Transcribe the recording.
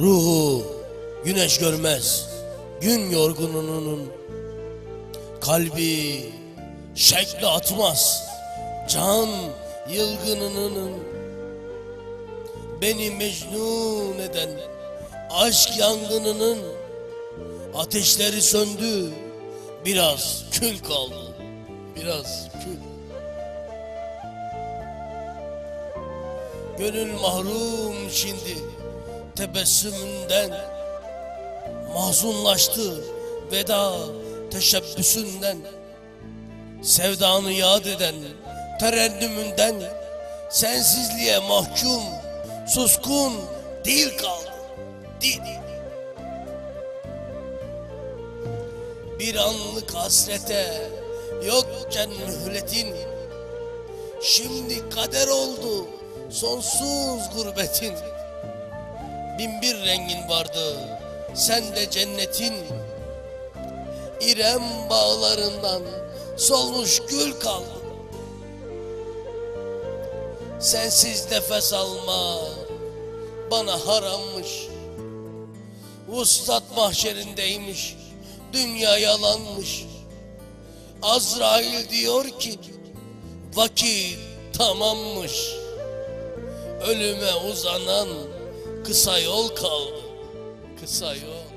Ruhu güneş görmez gün yorgununun Kalbi şekli atmaz can yılgınının Beni mecnun eden aşk yangınının Ateşleri söndü biraz kül kaldı biraz kül. Gönül mahrum şimdi tebessümünden Mahzunlaştı veda teşebbüsünden Sevdanı yad eden terennümünden Sensizliğe mahkum suskun değil kaldı. Değil Bir anlık hasrete yokken mühletin Şimdi kader oldu sonsuz gurbetin Bin bir rengin vardı. Sen de cennetin İrem bağlarından solmuş gül kaldı Sensiz nefes alma bana harammış. Vuslat mahşerindeymiş dünya yalanmış. Azrail diyor ki vakit tamammış. Ölüme uzanan kısa yol kaldı. Kısa yol